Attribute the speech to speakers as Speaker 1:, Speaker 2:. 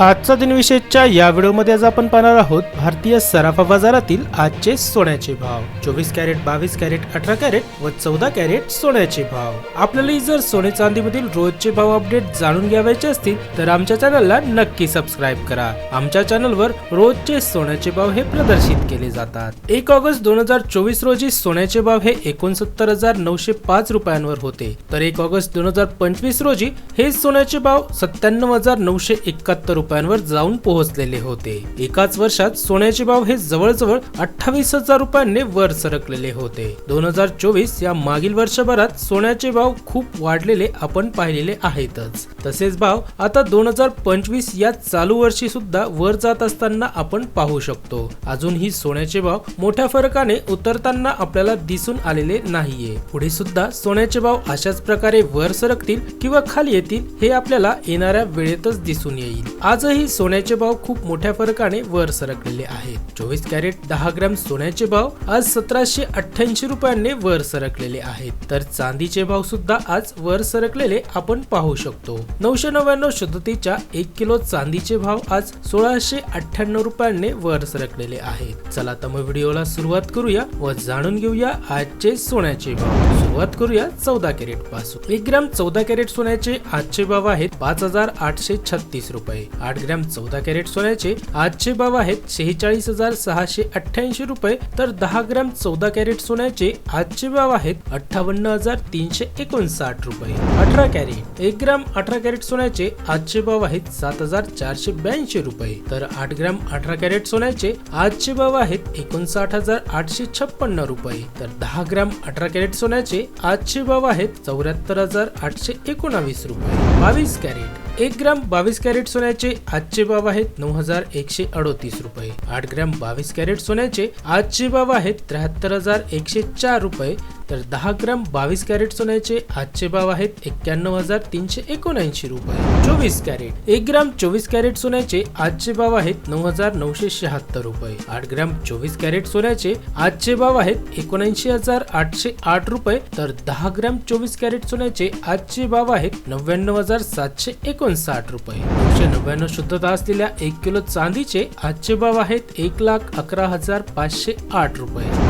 Speaker 1: आजचा दिनविशेषच्या या व्हिडिओमध्ये आज आपण पाहणार आहोत भारतीय सराफा बाजारातील आजचे सोन्याचे भाव. चोवीस कॅरेट बावीस कॅरेट अठरा कॅरेट व चौदा कॅरेट सोन्याचे भाव. आपल्याला जर सोने चांदीमधील रोजचे भाव अपडेट जाणून घ्यावायचे असतील तर आमच्या चॅनलला नक्की सबस्क्राईब करा. आमच्या चॅनलवर रोजचे सोन्याचे भाव हे प्रदर्शित केले जातात. एक ऑगस्ट दोन हजार चोवीस रोजी सोन्याचे भाव हे एकोणसत्तर हजार नऊशे पाच रुपयांवर होते. तर एक ऑगस्ट दोन हजार पंचवीस रोजी हे सोन्याचे भाव सत्त्याण्णव हजार नऊशे एकाहत्तर रुपयांवर जाऊन पोहोचलेले होते. एकाच वर्षात सोन्याचे भाव हे जवळजवळ अठ्ठावीस हजार रुपयांनी वर सरकलेले होते. दोन हजार चोवीस या मागील वर्षभरात सोन्याचे भाव खूप वाढलेले आपण पाहिलेले आहेतच. तसेच भाव आता दोन हजार पंचवीस या चालू वर्षी सुद्धा वर जात असताना आपण पाहू शकतो. अजूनही सोन्याचे भाव मोठ्या फरकाने उतरताना आपल्याला दिसून आलेले नाहीये. पुढे सुद्धा सोन्याचे भाव अशाच प्रकारे वर सरकतील किंवा खाली येतील हे आपल्याला येणाऱ्या वेळेतच दिसून येईल. आजही सोन्याचे भाव खूप मोठ्या फरकाने वर सरकलेले आहेत. चोवीस कॅरेट दहा ग्रॅम सोन्याचे भाव आज सतराशे अठ्ठ्याऐंशी रुपयांनी वर सरकलेले आहेत. तर चांदीचे भाव सुद्धा आज वर सरकलेले आपण पाहू शकतो. नऊशे नव्याण्णव शुद्धतेच्या एक किलो चांदीचे भाव आज सोळाशे अठ्ठ्याण्णव रुपयांनी वर सरकलेले आहेत. चला तर मग व्हिडिओला सुरुवात करूया व जाणून घेऊया आजचे सोन्याचे भाव. सुरुवात करूया चौदा कॅरेटपासून. एक ग्रॅम चौदा कॅरेट सोन्याचे आजचे भाव आहेत पाच हजार आठशे छत्तीस रुपये. आठ ग्रॅम चौदा कॅरेट सोन्याचे आजचे भाव आहेत शेहेचाळीस हजार सहाशे अठ्ठ्याऐंशी रुपये. तर दहा ग्रॅम चौदा कॅरेट सोन्याचे आजचे भाव आहेत अठ्ठावन्न हजार तीनशे एकोणसाठ रुपये. अठरा कॅरेट एक ग्रॅम अठरा कॅरेट सोन्याचे आजचे भाव आहेत सात हजार चारशे ब्याऐंशी रुपये. तर आठ ग्रॅम अठरा कॅरेट सोन्याचे आजचे भाव आहेत एकोणसाठ हजार आठशे छप्पन्न रुपये. तर दहा ग्रॅम अठरा कॅरेट सोन्याचे आजचे भाव आहेत चौऱ्याहत्तर हजार आठशे एकोणावीस रुपये. बावीस कॅरेट एक ग्रॅम बावीस कॅरेट सोन्याचे आजचे भाव आहेत नऊ हजार एकशे अडोतीस रुपये. आठ ग्रॅम बावीस कॅरेट सोन्याचे आजचे भाव आहेत त्र्याहत्तर हजार एकशे चार रुपये. तर दहा ग्राम बावीस कॅरेट सोन्याचे आजचे भाव आहेत एक्क्याण्णव हजार तीनशे एकोणऐंशी रुपये. चोवीस कॅरेट. एक ग्राम चोवीस कॅरेट सोन्याचे आजचे भाव आहेत नऊ हजार नऊशे शहात्तर रुपये. आठ ग्राम चोवीस कॅरेट सोन्याचे आजचे भाव आहेत एकोणऐंशी हजार आठशे आठ रुपये. तर दहा ग्रॅम चोवीस कॅरेट सोन्याचे आजचे भाव आहेत नव्याण्णव हजार सातशे एकोणसाठ रुपये. नऊशे नव्याण्णव शुद्धता असलेल्या एक किलो चांदीचे आजचे भाव आहेत एक लाख अकरा हजार पाचशे आठ रुपये.